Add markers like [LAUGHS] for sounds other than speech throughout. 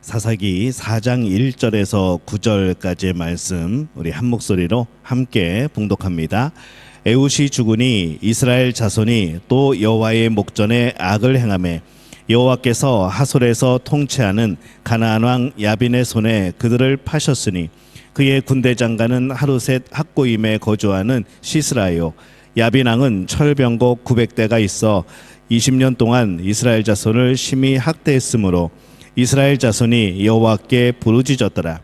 사사기 4장 1절에서 9절까지의 말씀 우리 한 목소리로 함께 봉독합니다. 에웃이 죽으니 이스라엘 자손이 또 여호와의 목전에 악을 행하매 여호와께서 하솔에서 통치하는 가나안 왕 야빈의 손에 그들을 파셨으니 그의 군대 장관은 하루셋 학고임에 거주하는 시스라요 야빈 왕은 철병거 900대가 있어 20년 동안 이스라엘 자손을 심히 학대했으므로 이스라엘 자손이 여호와께 부르짖었더라.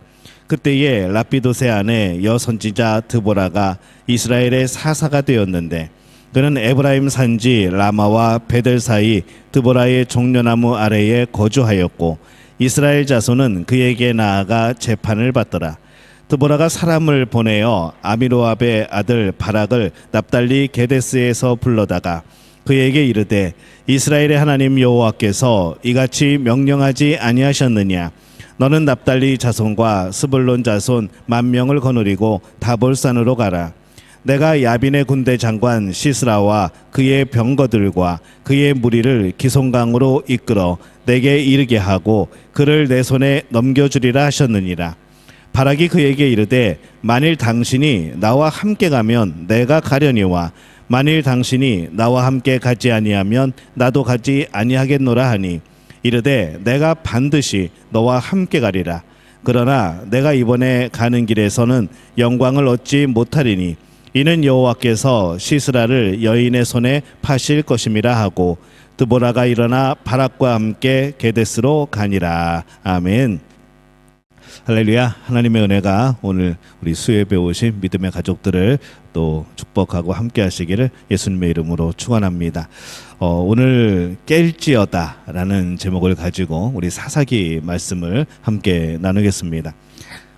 그때에 라피도세 아내 여 선지자 드보라가 이스라엘의 사사가 되었는데 그는 에브라임 산지 라마와 베델 사이 드보라의 종려나무 아래에 거주하였고 이스라엘 자손은 그에게 나아가 재판을 받더라. 드보라가 사람을 보내어 아미로압의 아들 바락을 납달리 게데스에서 불러다가 그에게 이르되 이스라엘의 하나님 여호와께서 이같이 명령하지 아니하셨느냐? 너는 납달리 자손과 스불론 자손 만 명을 거느리고 다볼산으로 가라. 내가 야빈의 군대 장관 시스라와 그의 병거들과 그의 무리를 기송강으로 이끌어 내게 이르게 하고 그를 내 손에 넘겨주리라 하셨느니라. 바락이 그에게 이르되 만일 당신이 나와 함께 가면 내가 가려니와 만일 당신이 나와 함께 가지 아니하면 나도 가지 아니하겠노라 하니 이르되 내가 반드시 너와 함께 가리라 그러나 내가 이번에 가는 길에서는 영광을 얻지 못하리니 이는 여호와께서 시스라를 여인의 손에 파실 것임이라 하고 드보라가 일어나 바락과 함께 게데스로 가니라 아멘. 할렐루야 하나님의 은혜가 오늘 우리 수에 배우신 믿음의 가족들을 또 축복하고 함께 하시기를 예수님의 이름으로 축원합니다. 어, 오늘 깰지어다라는 제목을 가지고 우리 사사기 말씀을 함께 나누겠습니다.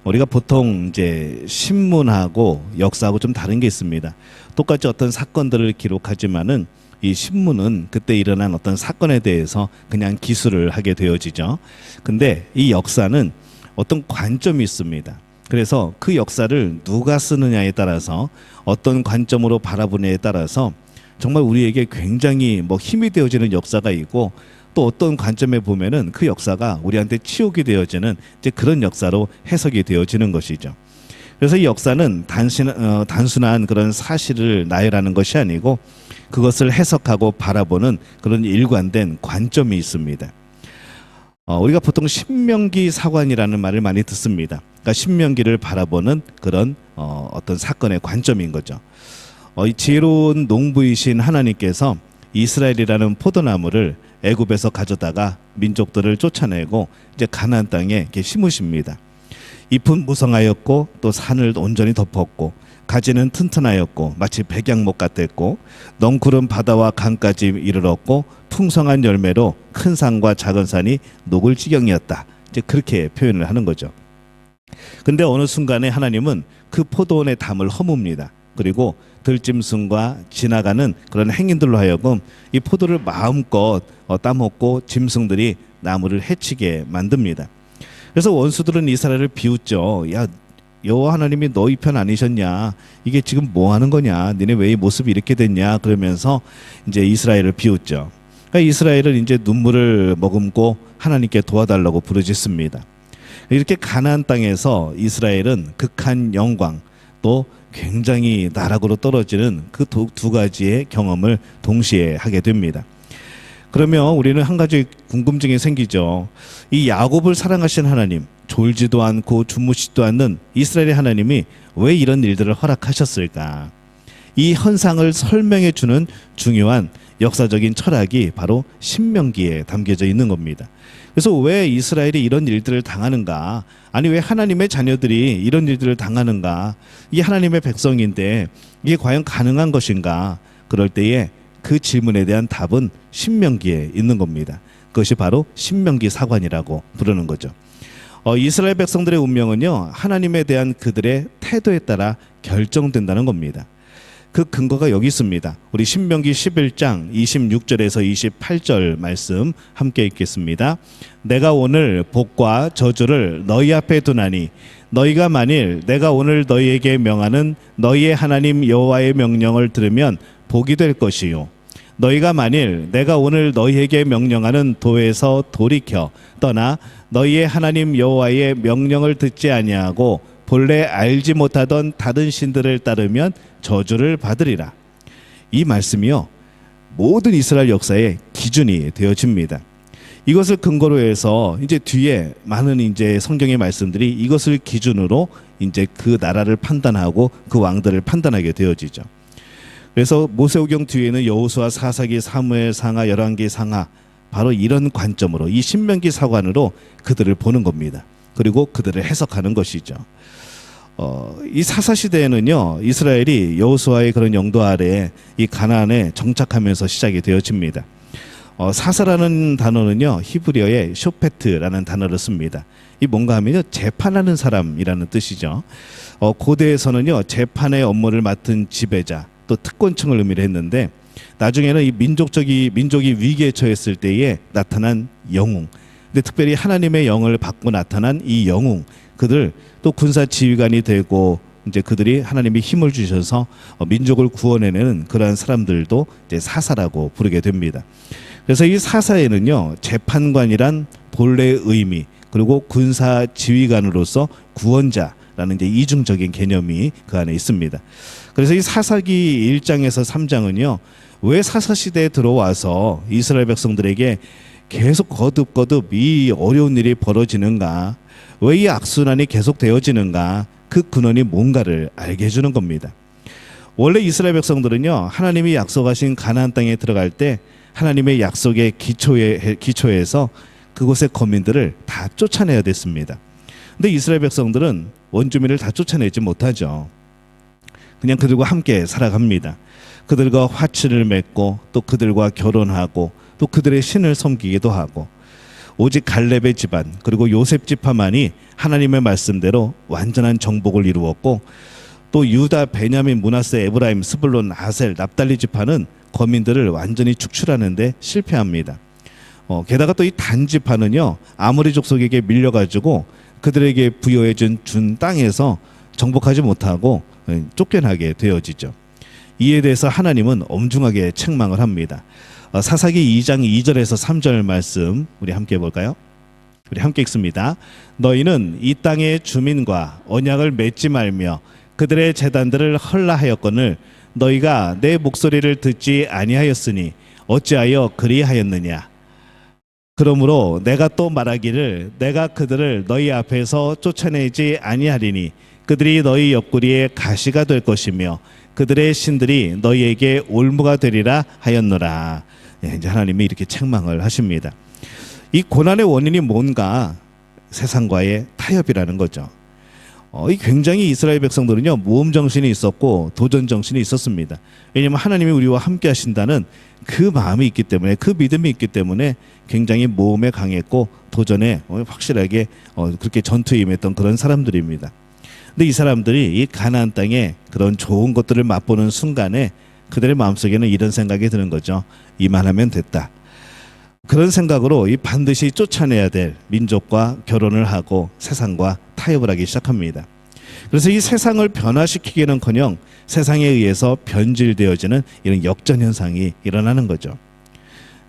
우리가 보통 이제 신문하고 역사하고 좀 다른 게 있습니다. 똑같이 어떤 사건들을 기록하지만은 이 신문은 그때 일어난 어떤 사건에 대해서 그냥 기술을 하게 되어지죠. 근데 이 역사는 어떤 관점이 있습니다. 그래서 그 역사를 누가 쓰느냐에 따라서 어떤 관점으로 바라보느냐에 따라서 정말 우리에게 굉장히 뭐 힘이 되어지는 역사가 있고 또 어떤 관점에 보면은 그 역사가 우리한테 치욕이 되어지는 이제 그런 역사로 해석이 되어지는 것이죠. 그래서 이 역사는 단순, 어, 단순한 그런 사실을 나열하는 것이 아니고 그것을 해석하고 바라보는 그런 일관된 관점이 있습니다. 어, 우리가 보통 신명기 사관이라는 말을 많이 듣습니다. 그러니까 신명기를 바라보는 그런 어, 어떤 사건의 관점인 거죠. 어, 이 지혜로운 농부이신 하나님께서 이스라엘이라는 포도나무를 애굽에서 가져다가 민족들을 쫓아내고 이제 가나안 땅에 이렇게 심으십니다. 잎은 무성하였고 또 산을 온전히 덮었고 가지는 튼튼하였고 마치 백양목 같았고 넝쿨은 바다와 강까지 이르렀고 풍성한 열매로 큰 산과 작은 산이 녹을 지경이었다. 이제 그렇게 표현을 하는 거죠. 근데 어느 순간에 하나님은 그 포도원의 담을 허뭅니다. 그리고 들짐승과 지나가는 그런 행인들로 하여금 이 포도를 마음껏 어, 따먹고 짐승들이 나무를 해치게 만듭니다. 그래서 원수들은 이스라엘을 비웃죠. 야 여호와 하나님이 너희 편 아니셨냐? 이게 지금 뭐 하는 거냐? 니네 왜 이 모습이 이렇게 됐냐? 그러면서 이제 이스라엘을 비웃죠. 그러니까 이스라엘은 이제 눈물을 머금고 하나님께 도와달라고 부르짖습니다. 이렇게 가나안 땅에서 이스라엘은 극한 영광 또 굉장히 나락으로 떨어지는 그 두 가지의 경험을 동시에 하게 됩니다. 그러면 우리는 한 가지 궁금증이 생기죠. 이 야곱을 사랑하신 하나님, 졸지도 않고 주무시지도 않는 이스라엘의 하나님이 왜 이런 일들을 허락하셨을까? 이 현상을 설명해 주는 중요한 역사적인 철학이 바로 신명기에 담겨져 있는 겁니다. 그래서 왜 이스라엘이 이런 일들을 당하는가? 아니 왜 하나님의 자녀들이 이런 일들을 당하는가? 이게 하나님의 백성인데 이게 과연 가능한 것인가? 그럴 때에 그 질문에 대한 답은 신명기에 있는 겁니다. 그것이 바로 신명기 사관이라고 부르는 거죠. 어, 이스라엘 백성들의 운명은요 하나님에 대한 그들의 태도에 따라 결정된다는 겁니다. 그 근거가 여기 있습니다. 우리 신명기 11장 26절에서 28절 말씀 함께 읽겠습니다. 내가 오늘 복과 저주를 너희 앞에 두나니 너희가 만일 내가 오늘 너희에게 명하는 너희의 하나님 여호와의 명령을 들으면 복이 될 것이요 너희가 만일 내가 오늘 너희에게 명령하는 도에서 돌이켜 떠나 너희의 하나님 여호와의 명령을 듣지 아니하고 본래 알지 못하던 다른 신들을 따르면 저주를 받으리라. 이 말씀이요 모든 이스라엘 역사의 기준이 되어집니다. 이것을 근거로 해서 이제 뒤에 많은 이제 성경의 말씀들이 이것을 기준으로 이제 그 나라를 판단하고 그 왕들을 판단하게 되어지죠. 그래서 모세오경 뒤에는 여호수아 사사기 사무엘 상하 열왕기 상하 바로 이런 관점으로 이 신명기 사관으로 그들을 보는 겁니다. 그리고 그들을 해석하는 것이죠. 어, 이 사사 시대에는요 이스라엘이 여호수아의 그런 영도 아래 이 가나안에 정착하면서 시작이 되어집니다. 어, 사사라는 단어는요 히브리어의 쇼페트라는 단어를 씁니다. 이 뭔가 하면요 재판하는 사람이라는 뜻이죠. 어, 고대에서는요 재판의 업무를 맡은 지배자 또 특권층을 의미를 했는데 나중에는 이 민족적이 민족이 위기에 처했을 때에 나타난 영웅. 근데 특별히 하나님의 영을 받고 나타난 이 영웅 그들 또 군사 지휘관이 되고 이제 그들이 하나님이 힘을 주셔서 어, 민족을 구원해내는 그러한 사람들도 이제 사사라고 부르게 됩니다. 그래서 이 사사에는요 재판관이란 본래의 의미 그리고 군사 지휘관으로서 구원자라는 이제 이중적인 개념이 그 안에 있습니다. 그래서 이 사사기 1장에서 3장은요 왜 사사 시대에 들어와서 이스라엘 백성들에게 계속 거듭거듭 이 어려운 일이 벌어지는가 왜 이 악순환이 계속 되어지는가 그 근원이 뭔가를 알게 해주는 겁니다. 원래 이스라엘 백성들은요 하나님이 약속하신 가나안 땅에 들어갈 때 하나님의 약속의 기초에 기초에서 그곳의 거민들을 다 쫓아내야 됐습니다. 근데 이스라엘 백성들은 원주민을 다 쫓아내지 못하죠. 그냥 그들과 함께 살아갑니다. 그들과 화친을 맺고 또 그들과 결혼하고 또 그들의 신을 섬기기도 하고 오직 갈렙의 집안 그리고 요셉 지파만이 하나님의 말씀대로 완전한 정복을 이루었고 또 유다, 베냐민, 문하세, 에브라임, 스불론, 아셀, 납달리 지파는 거민들을 완전히 축출하는데 실패합니다. 어, 게다가 또 이 단지파는요 아모리 족속에게 밀려가지고 그들에게 부여해준 준 땅에서 정복하지 못하고 예, 쫓겨나게 되어지죠. 이에 대해서 하나님은 엄중하게 책망을 합니다. 어, 사사기 2장 2절에서 3절 말씀 우리 함께 볼까요? 우리 함께 읽습니다. 너희는 이 땅의 주민과 언약을 맺지 말며 그들의 재단들을 헐라하였거늘 너희가 내 목소리를 듣지 아니하였으니 어찌하여 그리하였느냐? 그러므로 내가 또 말하기를 내가 그들을 너희 앞에서 쫓아내지 아니하리니 그들이 너희 옆구리에 가시가 될 것이며 그들의 신들이 너희에게 올무가 되리라 하였노라. 예, 이제 하나님이 이렇게 책망을 하십니다. 이 고난의 원인이 뭔가 세상과의 타협이라는 거죠. 어, 이 굉장히 이스라엘 백성들은요 모험 정신이 있었고 도전 정신이 있었습니다. 왜냐하면 하나님이 우리와 함께 하신다는 그 마음이 있기 때문에 그 믿음이 있기 때문에 굉장히 모험에 강했고 도전에 어, 확실하게 어, 그렇게 전투에 임했던 그런 사람들입니다. 근데 이 사람들이 이 가나안 땅에 그런 좋은 것들을 맛보는 순간에 그들의 마음속에는 이런 생각이 드는 거죠. 이만하면 됐다. 그런 생각으로 이 반드시 쫓아내야 될 민족과 결혼을 하고 세상과 타협을 하기 시작합니다. 그래서 이 세상을 변화시키기는커녕 세상에 의해서 변질되어지는 이런 역전 현상이 일어나는 거죠.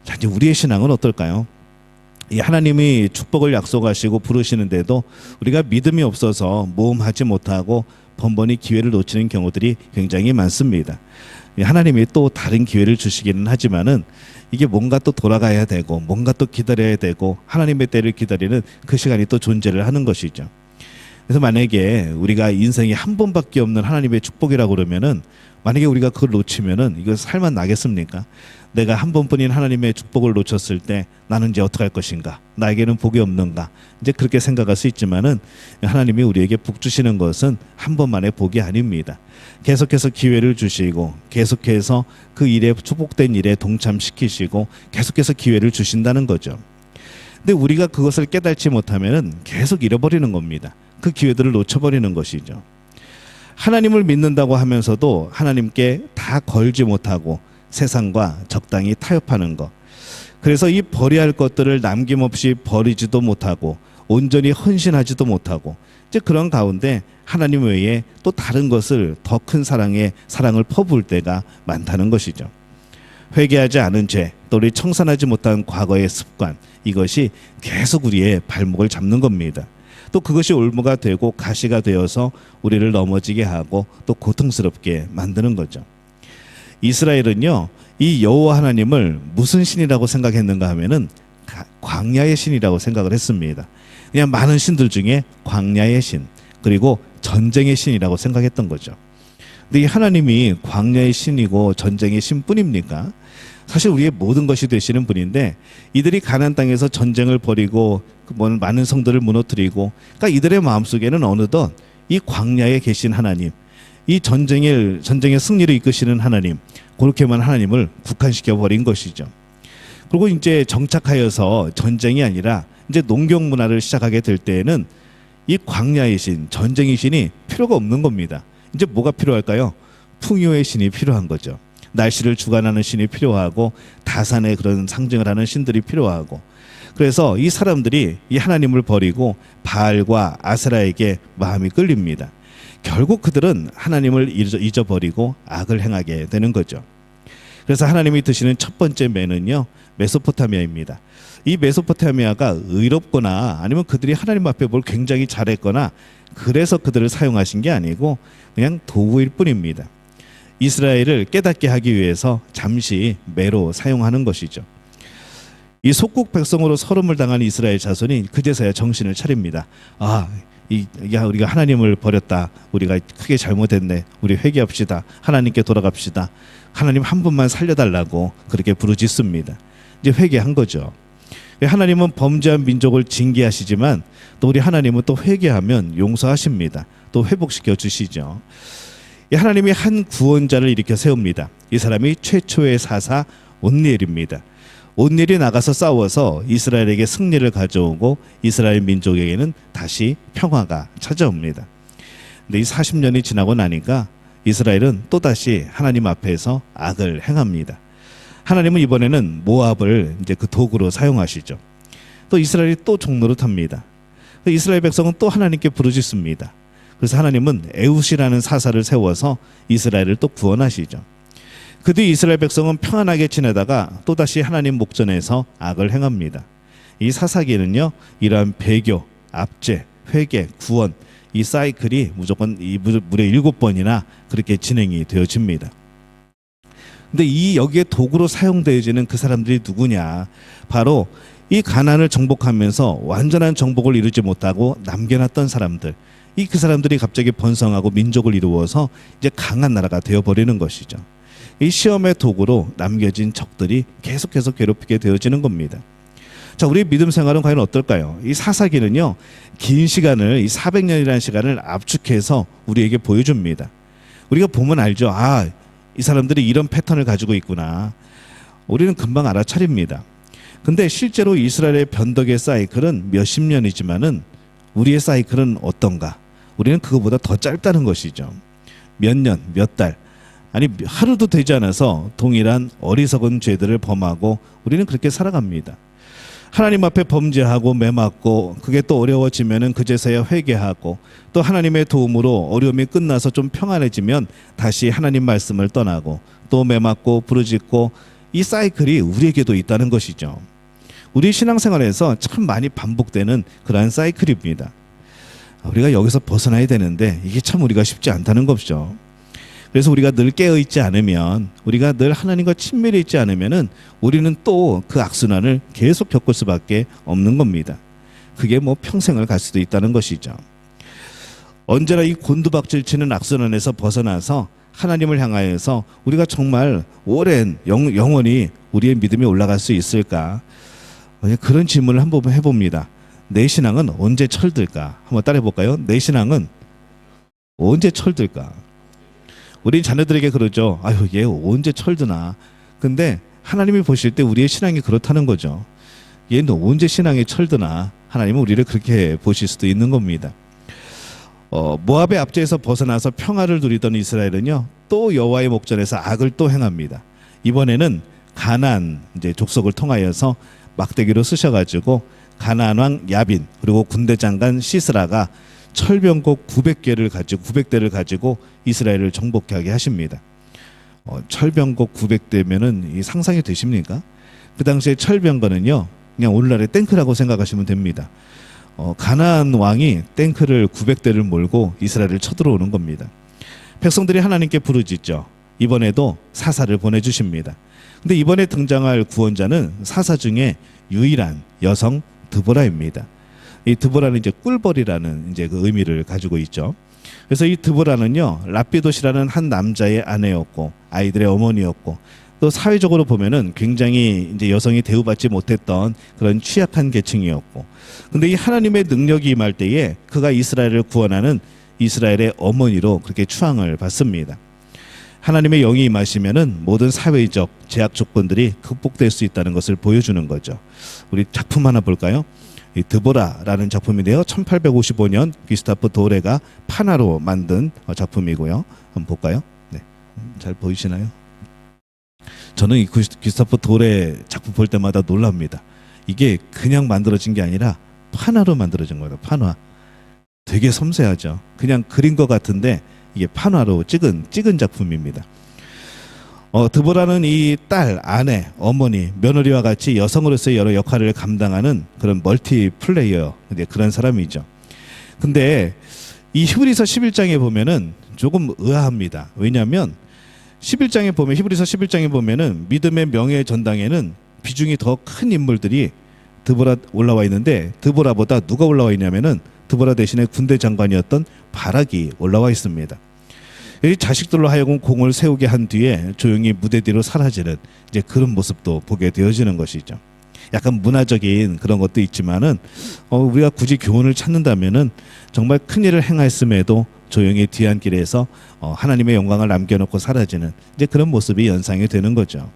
자, 이제 우리의 신앙은 어떨까요? 이 하나님이 축복을 약속하시고 부르시는데도 우리가 믿음이 없어서 모험하지 못하고 번번이 기회를 놓치는 경우들이 굉장히 많습니다. 이 하나님이 또 다른 기회를 주시기는 하지만은 이게 뭔가 또 돌아가야 되고 뭔가 또 기다려야 되고 하나님의 때를 기다리는 그 시간이 또 존재를 하는 것이죠. 그래서 만약에 우리가 인생이 한 번밖에 없는 하나님의 축복이라고 그러면은 만약에 우리가 그걸 놓치면은 이거 살만 나겠습니까? 내가 한 번뿐인 하나님의 축복을 놓쳤을 때 나는 이제 어떻게 할 것인가? 나에게는 복이 없는가? 이제 그렇게 생각할 수 있지만은 하나님이 우리에게 복 주시는 것은 한 번만의 복이 아닙니다. 계속해서 기회를 주시고 계속해서 그 일에 축복된 일에 동참시키시고 계속해서 기회를 주신다는 거죠. 근데 우리가 그것을 깨닫지 못하면은 계속 잃어버리는 겁니다. 그 기회들을 놓쳐버리는 것이죠. 하나님을 믿는다고 하면서도 하나님께 다 걸지 못하고 세상과 적당히 타협하는 것. 그래서 이 버려야 할 것들을 남김없이 버리지도 못하고 온전히 헌신하지도 못하고 이제 그런 가운데 하나님 외에 또 다른 것을 더 큰 사랑에 사랑을 퍼부을 때가 많다는 것이죠. 회개하지 않은 죄, 또 우리 청산하지 못한 과거의 습관 이것이 계속 우리의 발목을 잡는 겁니다. 또 그것이 올무가 되고 가시가 되어서 우리를 넘어지게 하고 또 고통스럽게 만드는 거죠. 이스라엘은요 이 여호와 하나님을 무슨 신이라고 생각했는가 하면은 가- 광야의 신이라고 생각을 했습니다. 그냥 많은 신들 중에 광야의 신 그리고 전쟁의 신이라고 생각했던 거죠. 근데 이 하나님이 광야의 신이고 전쟁의 신뿐입니까? 사실 우리의 모든 것이 되시는 분인데 이들이 가나안 땅에서 전쟁을 벌이고 그뭐 많은 성들을 무너뜨리고 그러니까 이들의 마음속에는 어느덧 이 광야에 계신 하나님 이 전쟁을 전쟁의 승리를 이끄시는 하나님 그렇게만 하나님을 국한시켜 버린 것이죠. 그리고 이제 정착하여서 전쟁이 아니라 이제 농경 문화를 시작하게 될 때에는 이 광야의 신, 전쟁의 신이 필요가 없는 겁니다. 이제 뭐가 필요할까요? 풍요의 신이 필요한 거죠. 날씨를 주관하는 신이 필요하고 다산의 그런 상징을 하는 신들이 필요하고 그래서 이 사람들이 이 하나님을 버리고 바알과 아세라에게 마음이 끌립니다. 결국 그들은 하나님을 잊어- 잊어버리고 악을 행하게 되는 거죠. 그래서 하나님이 드시는 첫 번째 매는요 메소포타미아입니다. 이 메소포타미아가 의롭거나 아니면 그들이 하나님 앞에 뭘 굉장히 잘했거나 그래서 그들을 사용하신 게 아니고 그냥 도구일 뿐입니다. 이스라엘을 깨닫게 하기 위해서 잠시 매로 사용하는 것이죠. 이 속국 백성으로 서름을 당한 이스라엘 자손이 그제서야 정신을 차립니다. 아, 이, 야 우리가 하나님을 버렸다. 우리가 크게 잘못했네. 우리 회개합시다. 하나님께 돌아갑시다. 하나님 한 분만 살려달라고 그렇게 부르짖습니다. 이제 회개한 거죠. 하나님은 범죄한 민족을 징계하시지만 또 우리 하나님은 또 회개하면 용서하십니다. 또 회복시켜 주시죠. 이 하나님이 한 구원자를 일으켜 세웁니다. 이 사람이 최초의 사사 온니엘입니다. 온니엘이 나가서 싸워서 이스라엘에게 승리를 가져오고 이스라엘 민족에게는 다시 평화가 찾아옵니다. 근데 이 40년이 지나고 나니까 이스라엘은 또다시 하나님 앞에서 악을 행합니다. 하나님은 이번에는 모압을 이제 그 도구로 사용하시죠. 또 이스라엘이 또 종로를 탑니다. 이스라엘 백성은 또 하나님께 부르짖습니다. 그래서 하나님은 에웃이라는 사사를 세워서 이스라엘을 또 구원하시죠. 그 뒤 이스라엘 백성은 평안하게 지내다가 또다시 하나님 목전에서 악을 행합니다. 이 사사기는요, 이러한 배교, 압제, 회개, 구원, 이 사이클이 무조건 이 무- 무려 일곱 번이나 그렇게 진행이 되어집니다. 근데 이 여기에 도구로 사용되어지는 그 사람들이 누구냐? 바로 이 가난을 정복하면서 완전한 정복을 이루지 못하고 남겨놨던 사람들. 이 그 사람들이 갑자기 번성하고 민족을 이루어서 이제 강한 나라가 되어 버리는 것이죠. 이 시험의 도구로 남겨진 적들이 계속해서 괴롭히게 되어지는 겁니다. 자, 우리 믿음 생활은 과연 어떨까요? 이 사사기는요, 긴 시간을, 이 400년이라는 시간을 압축해서 우리에게 보여줍니다. 우리가 보면 알죠. 아, 이 사람들이 이런 패턴을 가지고 있구나. 우리는 금방 알아차립니다. 근데 실제로 이스라엘의 변덕의 사이클은 몇십 년이지만은 우리의 사이클은 어떤가? 우리는 그거보다 더 짧다는 것이죠. 몇 년, 몇 달, 아니 하루도 되지 않아서 동일한 어리석은 죄들을 범하고 우리는 그렇게 살아갑니다. 하나님 앞에 범죄하고 매맞고 그게 또 어려워지면은 그제서야 회개하고 또 하나님의 도움으로 어려움이 끝나서 좀 평안해지면 다시 하나님 말씀을 떠나고 또 매맞고 부르짖고 이 사이클이 우리에게도 있다는 것이죠. 우리 신앙생활에서 참 많이 반복되는 그러한 사이클입니다. 우리가 여기서 벗어나야 되는데 이게 참 우리가 쉽지 않다는 것이죠. 그래서 우리가 늘 깨어 있지 않으면 우리가 늘 하나님과 친밀해 있지 않으면은 우리는 또 그 악순환을 계속 겪을 수밖에 없는 겁니다. 그게 뭐 평생을 갈 수도 있다는 것이죠. 언제나 이 곤두박질 치는 악순환에서 벗어나서 하나님을 향하여서 우리가 정말 오랜 영, 영원히 우리의 믿음이 올라갈 수 있을까? 어, 그런 질문을 한번 해봅니다. 내 신앙은 언제 철들까? 한번 따라해 볼까요? 내 신앙은 언제 철들까? 우리 자녀들에게 그러죠. 아유, 얘 언제 철드나. 근데 하나님이 보실 때 우리의 신앙이 그렇다는 거죠. 얘는 언제 신앙이 철드나. 하나님은 우리를 그렇게 보실 수도 있는 겁니다. 어, 모압의 압제에서 벗어나서 평화를 누리던 이스라엘은요. 또 여호와의 목전에서 악을 또 행합니다. 이번에는 가난 이제 족속을 통하여서 막대기로 쓰셔가지고 가나안 왕 야빈 그리고 군대 장관 시스라가 철병곡 900개를 가지고 900대를 가지고 이스라엘을 정복하게 하십니다. 어, 철병거 900대면은 이 상상이 되십니까? 그 당시에 철병거는요. 그냥 오늘날의 탱크라고 생각하시면 됩니다. 어, 가나안 왕이 탱크를 900대를 몰고 이스라엘을 쳐들어오는 겁니다. 백성들이 하나님께 부르짖죠. 이번에도 사사를 보내주십니다. 근데 이번에 등장할 구원자는 사사 중에 유일한 여성 드보라입니다. 이 드보라는 이제 꿀벌이라는 이제 그 의미를 가지고 있죠. 그래서 이 드보라는요 라피도시라는 한 남자의 아내였고 아이들의 어머니였고 또 사회적으로 보면은 굉장히 이제 여성이 대우받지 못했던 그런 취약한 계층이었고 근데 이 하나님의 능력이 임할 때에 그가 이스라엘을 구원하는 이스라엘의 어머니로 그렇게 추앙을 받습니다. 하나님의 영이 임하시면은 모든 사회적 제약 조건들이 극복될 수 있다는 것을 보여주는 거죠. 우리 작품 하나 볼까요? 이 드보라라는 작품인데요. 1855년 귀스타프 도레가 파나로 만든 어, 작품이고요. 한번 볼까요? 네. 음, 잘 보이시나요? 저는 이 귀스- 귀스타프 도레 작품 볼 때마다 놀랍니다. 이게 그냥 만들어진 게 아니라 판화로 만들어진 거예요. 판화. 되게 섬세하죠. 그냥 그린 것 같은데 이게 판화로 찍은 찍은 작품입니다. 어, 드보라는 이 딸, 아내, 어머니, 며느리와 같이 여성으로서의 여러 역할을 감당하는 그런 멀티 플레이어 이제 그런 사람이죠. 근데 이 히브리서 11장에 보면은 조금 의아합니다. 왜냐하면 11장에 보면 히브리서 11장에 보면은 믿음의 명예 전당에는 비중이 더 큰 인물들이 드보라 올라와 있는데 드보라보다 누가 올라와 있냐면은 드보라 대신에 군대 장관이었던 바락이 올라와 있습니다. 이 자식들로 하여금 공을 세우게 한 뒤에 조용히 무대 뒤로 사라지는 이제 그런 모습도 보게 되어지는 것이죠. 약간 문화적인 그런 것도 있지만은 어, 우리가 굳이 교훈을 찾는다면은 정말 큰 일을 행하였음에도 조용히 뒤안길에서 어, 하나님의 영광을 남겨놓고 사라지는 이제 그런 모습이 연상이 되는 거죠.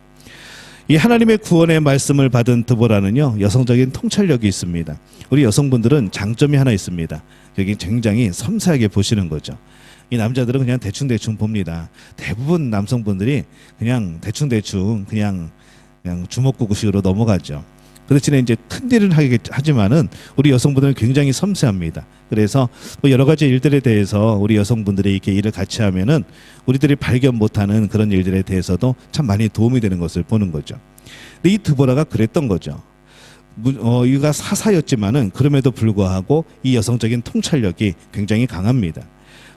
이 하나님의 구원의 말씀을 받은 드보라는요 여성적인 통찰력이 있습니다. 우리 여성분들은 장점이 하나 있습니다. 여기 굉장히 섬세하게 보시는 거죠. 이 남자들은 그냥 대충 대충 봅니다. 대부분 남성분들이 그냥 대충 대충 그냥 그냥 주먹구구식으로 넘어가죠. 그렇지는 이제 큰 일을 하게 하지만은 우리 여성분들은 굉장히 섬세합니다. 그래서 뭐 여러 가지 일들에 대해서 우리 여성분들이 이렇게 일을 같이 하면은 우리들이 발견 못하는 그런 일들에 대해서도 참 많이 도움이 되는 것을 보는 거죠. 근데 이 드보라가 그랬던 거죠. 무- 어, 이가 사사였지만은 그럼에도 불구하고 이 여성적인 통찰력이 굉장히 강합니다.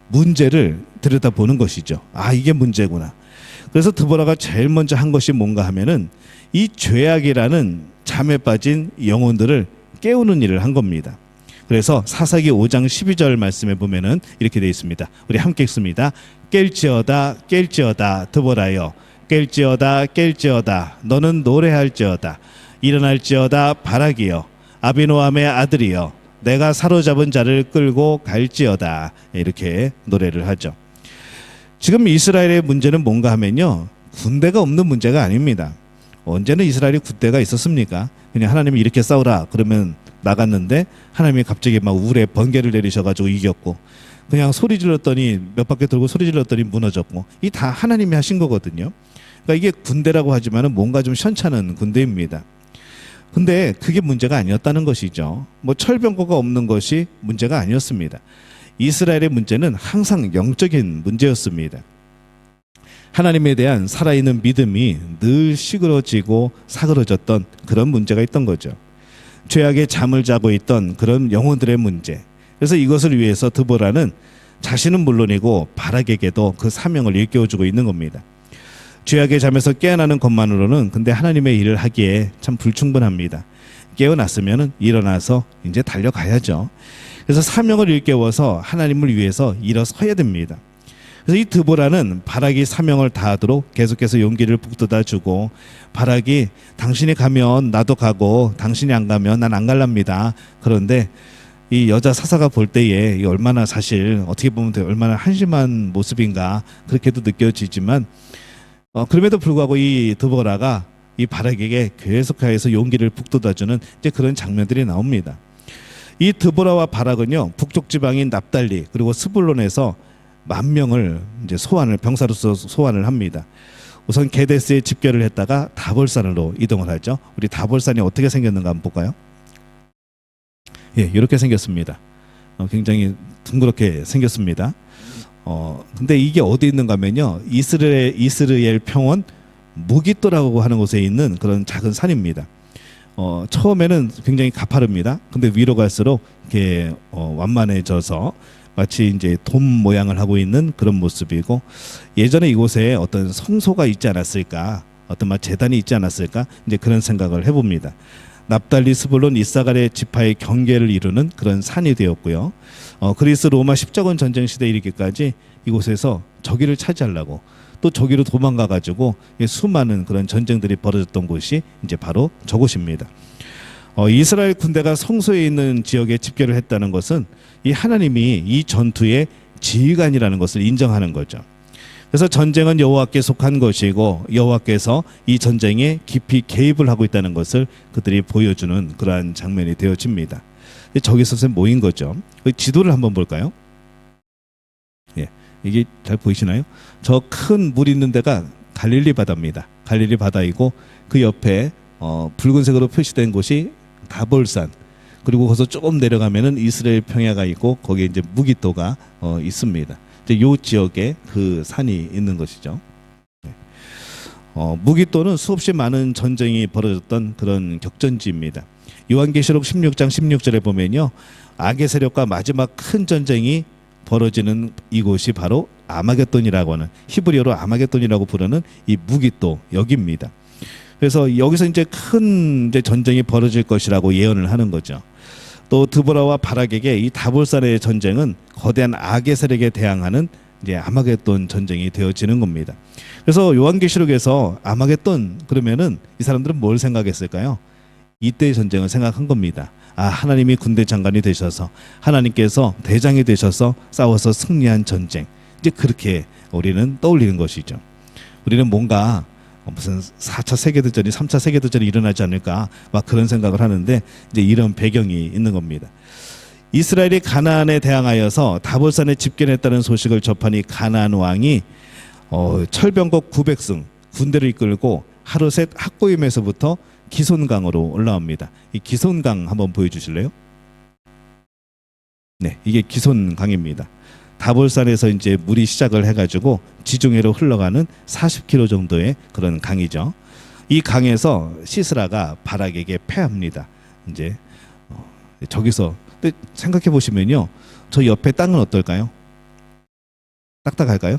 문제를 들여다보는 것이죠. 아 이게 문제구나. 그래서 드보라가 제일 먼저 한 것이 뭔가 하면은 이 죄악이라는 잠에 빠진 영혼들을 깨우는 일을 한 겁니다. 그래서 사사기 5장 12절 말씀에 보면은 이렇게 되어 있습니다. 우리 함께 읽습니다. 깰지어다 깰지어다 드보라여 깰지어다 깰지어다 너는 노래할지어다 일어날지어다 바라기여 아비노함의 아들이여 내가 사로잡은 자를 끌고 갈지어다 이렇게 노래를 하죠. 지금 이스라엘의 문제는 뭔가 하면요 군대가 없는 문제가 아닙니다. 언제는 이스라엘이 군대가 있었습니까? 그냥 하나님이 이렇게 싸우라 그러면 나갔는데 하나님이 갑자기 막 우울에 번개를 내리셔가지고 이겼고 그냥 소리 질렀더니 몇 바퀴 돌고 소리 질렀더니 무너졌고 이 다 하나님이 하신 거거든요. 그러니까 이게 군대라고 하지만은 뭔가 좀 현찮은 군대입니다. 근데 그게 문제가 아니었다는 것이죠. 뭐 철병거가 없는 것이 문제가 아니었습니다. 이스라엘의 문제는 항상 영적인 문제였습니다. 하나님에 대한 살아있는 믿음이 늘 시그러지고 사그러졌던 그런 문제가 있던 거죠. 죄악의 잠을 자고 있던 그런 영혼들의 문제. 그래서 이것을 위해서 드보라는 자신은 물론이고 바락에게도 그 사명을 일깨워주고 있는 겁니다. 죄악의 잠에서 깨어나는 것만으로는 근데 하나님의 일을 하기에 참 불충분합니다. 깨어났으면 일어나서 이제 달려가야죠. 그래서 사명을 일깨워서 하나님을 위해서 일어서야 됩니다. 그래서 이 드보라는 바락이 사명을 다하도록 계속해서 용기를 북돋아 주고 바락이 당신이 가면 나도 가고 당신이 안 가면 난 안 갈랍니다. 그런데 이 여자 사사가 볼 때에 이 얼마나 사실 어떻게 보면 얼마나 한심한 모습인가 그렇게도 느껴지지만 어, 그럼에도 불구하고 이 드보라가 이 바락에게 계속해서 용기를 북돋아주는 이제 그런 장면들이 나옵니다. 이 드보라와 바락은요 북쪽 지방인 납달리 그리고 스불론에서 만 명을 이제 소환을 병사로서 소환을 합니다. 우선 게데스에 집결을 했다가 다볼산으로 이동을 하죠. 우리 다볼산이 어떻게 생겼는가 한번 볼까요? 예, 이렇게 생겼습니다. 어, 굉장히 둥그렇게 생겼습니다. 어 근데 이게 어디 있는가 하면요. 이스라엘 이스라엘 평원 무기또라고 하는 곳에 있는 그런 작은 산입니다. 어 처음에는 굉장히 가파릅니다. 근데 위로 갈수록 이렇게 어 완만해져서 마치 이제 돔 모양을 하고 있는 그런 모습이고 예전에 이곳에 어떤 성소가 있지 않았을까 어떤 막 재단이 있지 않았을까 이제 그런 생각을 해봅니다. 납달리 스불론 이사갈의 지파의 경계를 이루는 그런 산이 되었고요. 어, 그리스 로마 십자군 전쟁 시대 이르기까지 이곳에서 저기를 차지하려고 또 저기로 도망가 가지고 수많은 그런 전쟁들이 벌어졌던 곳이 이제 바로 저곳입니다. 어, 이스라엘 군대가 성소에 있는 지역에 집결을 했다는 것은 이 하나님이 이 전투의 지휘관이라는 것을 인정하는 거죠. 그래서 전쟁은 여호와께 속한 것이고 여호와께서 이 전쟁에 깊이 개입을 하고 있다는 것을 그들이 보여주는 그러한 장면이 되어집니다. 저기서 선 모인 거죠. 그 지도를 한번 볼까요? 예, 이게 잘 보이시나요? 저 큰 물 있는 데가 갈릴리 바다입니다. 갈릴리 바다이고 그 옆에 어, 붉은색으로 표시된 곳이 다볼산 그리고 거기서 조금 내려가면은 이스라엘 평야가 있고 거기에 이제 무기토가 어, 있습니다. 이제 요 지역에 그 산이 있는 것이죠. 네. 어, 무기토는 수없이 많은 전쟁이 벌어졌던 그런 격전지입니다. 요한계시록 16장 16절에 보면요. 악의 세력과 마지막 큰 전쟁이 벌어지는 이곳이 바로 아마겟돈이라고 하는 히브리어로 아마겟돈이라고 부르는 이 무기토 여기입니다. 그래서 여기서 이제 큰 이제 전쟁이 벌어질 것이라고 예언을 하는 거죠. 또 드보라와 바락에게 이 다볼산의 전쟁은 거대한 악의 세력에 대항하는 이제 아마겟돈 전쟁이 되어지는 겁니다. 그래서 요한계시록에서 아마겟돈 그러면은 이 사람들은 뭘 생각했을까요? 이때의 전쟁을 생각한 겁니다. 아 하나님이 군대 장관이 되셔서 하나님께서 대장이 되셔서 싸워서 승리한 전쟁 이제 그렇게 우리는 떠올리는 것이죠. 우리는 뭔가 무슨 4차 세계대전이 3차 세계대전이 일어나지 않을까 막 그런 생각을 하는데 이제 이런 배경이 있는 겁니다. 이스라엘이 가나안에 대항하여서 다볼산에 집결했다는 소식을 접하니 가나안 왕이 어, 철병거 900승 군대를 이끌고 하루셋 학고임에서부터 기손강으로 올라옵니다. 이 기손강 한번 보여주실래요? 네, 이게 기손강입니다. 다볼산에서 이제 물이 시작을 해가지고 지중해로 흘러가는 40km 정도의 그런 강이죠. 이 강에서 시스라가 바락에게 패합니다. 이제 어, 저기서 생각해 보시면요, 저 옆에 땅은 어떨까요? 딱딱할까요?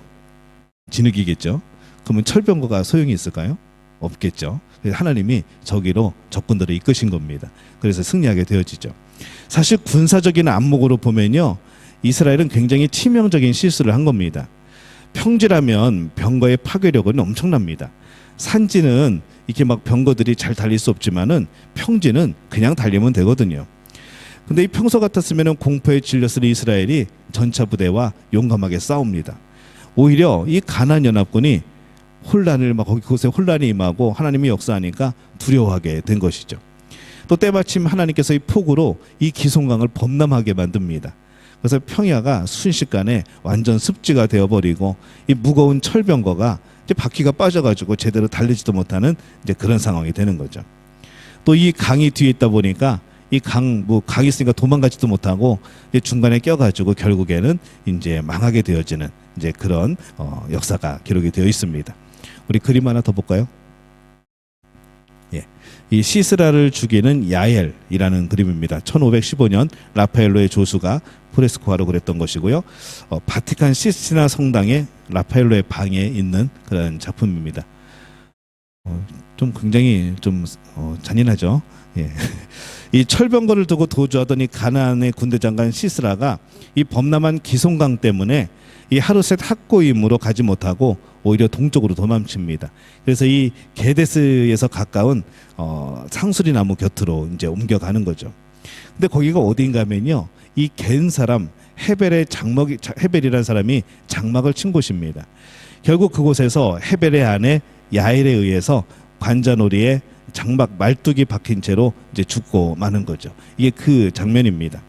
진흙이겠죠. 그러면 철병거가 소용이 있을까요? 없겠죠. 하나님이 저기로 적군들을 이끄신 겁니다. 그래서 승리하게 되어지죠. 사실 군사적인 안목으로 보면요. 이스라엘은 굉장히 치명적인 실수를 한 겁니다. 평지라면 병거의 파괴력은 엄청납니다. 산지는 이렇게 막 병거들이 잘 달릴 수 없지만은 평지는 그냥 달리면 되거든요. 근데 이 평소 같았으면 공포에 질렸을 이스라엘이 전차 부대와 용감하게 싸웁니다. 오히려 이 가난 연합군이 혼란을 막 거기 그곳에 혼란이 임하고 하나님이 역사하니까 두려워하게 된 것이죠. 또 때마침 하나님께서 이 폭우로 이 기송강을 범람하게 만듭니다. 그래서 평야가 순식간에 완전 습지가 되어버리고 이 무거운 철병거가 이제 바퀴가 빠져가지고 제대로 달리지도 못하는 이제 그런 상황이 되는 거죠. 또 이 강이 뒤에 있다 보니까 이 강 뭐 강이 있으니까 도망가지도 못하고 이제 중간에 껴가지고 결국에는 이제 망하게 되어지는 이제 그런 어, 역사가 기록이 되어 있습니다. 우리 그림 하나 더 볼까요? 예. 이 시스라를 죽이는 야엘이라는 그림입니다. 1515년 라파엘로의 조수가 프레스코화로 그랬던 것이고요. 어, 바티칸 시스티나 성당의 라파엘로의 방에 있는 그런 작품입니다. 어, 좀 굉장히 좀 어, 잔인하죠. 예. [LAUGHS] 이 철병거를 두고 도주하더니 가나안의 군대 장관 시스라가 이 범람한 기송강 때문에 이 하루셋 학고임으로 가지 못하고 오히려 동쪽으로 도망칩니다. 그래서 이 게데스에서 가까운 어, 상수리 나무 곁으로 이제 옮겨가는 거죠. 근데 거기가 어딘가면요. 이 갠 사람 헤벨의 장막이 헤벨이라는 사람이 장막을 친 곳입니다. 결국 그곳에서 헤벨의 아내 야엘에 의해서 관자놀이에 장막 말뚝이 박힌 채로 이제 죽고 마는 거죠. 이게 그 장면입니다.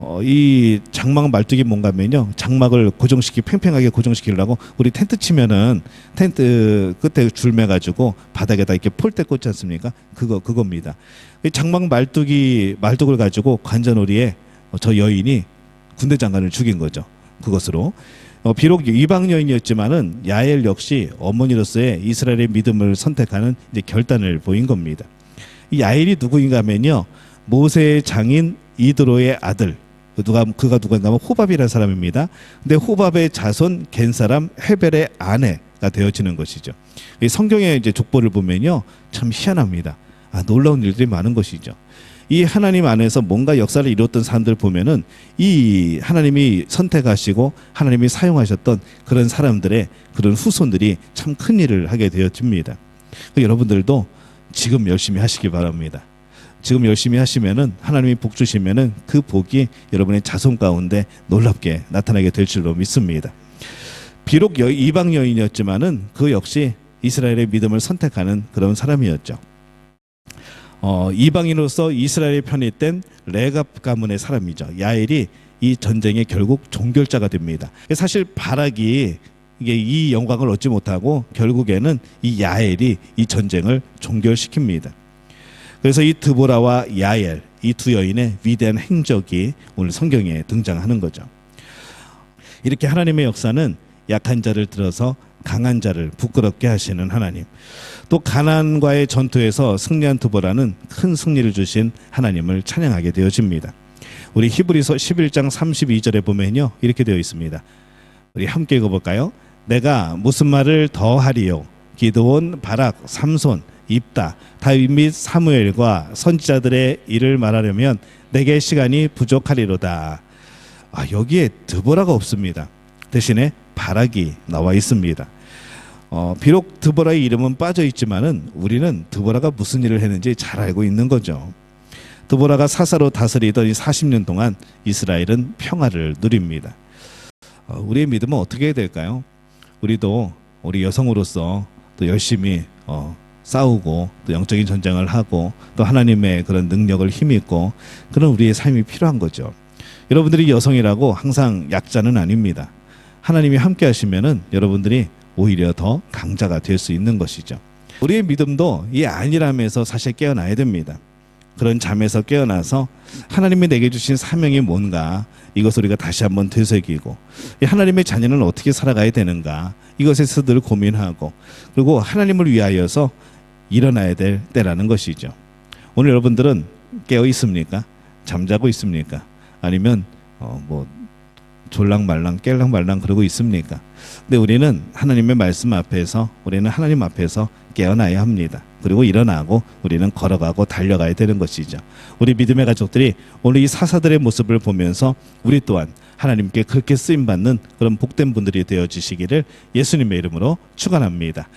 어, 이 장막 말뚝이 뭔가면요. 장막을 고정시키 팽팽하게 고정시키려고 우리 텐트 치면은 텐트 끝에 줄 매 가지고 바닥에다 이렇게 폴대 꽂지 않습니까? 그거 그겁니다. 이 장막 말뚝이 말뚝을 가지고 관자놀이에 어, 저 여인이 군대 장관을 죽인 거죠. 그것으로 어, 비록 이방 여인이었지만은 야엘 역시 어머니로서의 이스라엘의 믿음을 선택하는 이제 결단을 보인 겁니다. 이 야엘이 누구인가 하면요. 모세의 장인 이드로의 아들. 누가 그가 누구인가 하면 호밥이라는 사람입니다. 근데 호밥의 자손 겐 사람 헤벨의 아내가 되어지는 것이죠. 이 성경의 이제 족보를 보면요. 참 희한합니다. 아, 놀라운 일들이 많은 것이죠. 이 하나님 안에서 뭔가 역사를 이뤘던 사람들 보면은 이 하나님이 선택하시고 하나님이 사용하셨던 그런 사람들의 그런 후손들이 참 큰 일을 하게 되어집니다. 그 여러분들도 지금 열심히 하시기 바랍니다. 지금 열심히 하시면은 하나님이 복 주시면은 그 복이 여러분의 자손 가운데 놀랍게 나타나게 될 줄로 믿습니다. 비록 여- 이방 여인이었지만은 그 역시 이스라엘의 믿음을 선택하는 그런 사람이었죠. 어, 이방인으로서 이스라엘의 편에 땐 레갑 가문의 사람이죠. 야엘이 이 전쟁의 결국 종결자가 됩니다. 사실 바락이 이게 이 영광을 얻지 못하고 결국에는 이 야엘이 이 전쟁을 종결시킵니다. 그래서 이 드보라와 야엘 이 두 여인의 위대한 행적이 오늘 성경에 등장하는 거죠. 이렇게 하나님의 역사는 약한 자를 들어서 강한 자를 부끄럽게 하시는 하나님. 또 가난과의 전투에서 승리한 드보라는 큰 승리를 주신 하나님을 찬양하게 되어집니다. 우리 히브리서 11장 32절에 보면요. 이렇게 되어 있습니다. 우리 함께 읽어 볼까요? 내가 무슨 말을 더 하리요? 기드온, 바락, 삼손, 입다, 다윗 및 사무엘과 선지자들의 일을 말하려면 내게 시간이 부족하리로다. 아, 여기에 드보라가 없습니다. 대신에 바락이 나와 있습니다. 어, 비록 드보라의 이름은 빠져 있지만은 우리는 드보라가 무슨 일을 했는지 잘 알고 있는 거죠. 드보라가 사사로 다스리던 이 40년 동안 이스라엘은 평화를 누립니다. 어, 우리의 믿음은 어떻게 해야 될까요? 우리도 우리 여성으로서 또 열심히 어, 싸우고 또 영적인 전쟁을 하고 또 하나님의 그런 능력을 힘입고 그런 우리의 삶이 필요한 거죠. 여러분들이 여성이라고 항상 약자는 아닙니다. 하나님이 함께 하시면은 여러분들이 오히려 더 강자가 될 수 있는 것이죠. 우리의 믿음도 이 안일함에서 사실 깨어나야 됩니다. 그런 잠에서 깨어나서 하나님이 내게 주신 사명이 뭔가 이것을 우리가 다시 한번 되새기고 이 하나님의 자녀는 어떻게 살아가야 되는가 이것에서 늘 고민하고 그리고 하나님을 위하여서 일어나야 될 때라는 것이죠. 오늘 여러분들은 깨어 있습니까? 잠자고 있습니까? 아니면 어 뭐 졸랑말랑 깰랑말랑 그러고 있습니까? 근데 우리는 하나님의 말씀 앞에서 우리는 하나님 앞에서 깨어나야 합니다. 그리고 일어나고 우리는 걸어가고 달려가야 되는 것이죠. 우리 믿음의 가족들이 오늘 이 사사들의 모습을 보면서 우리 또한 하나님께 그렇게 쓰임 받는 그런 복된 분들이 되어 주시기를 예수님의 이름으로 축원합니다.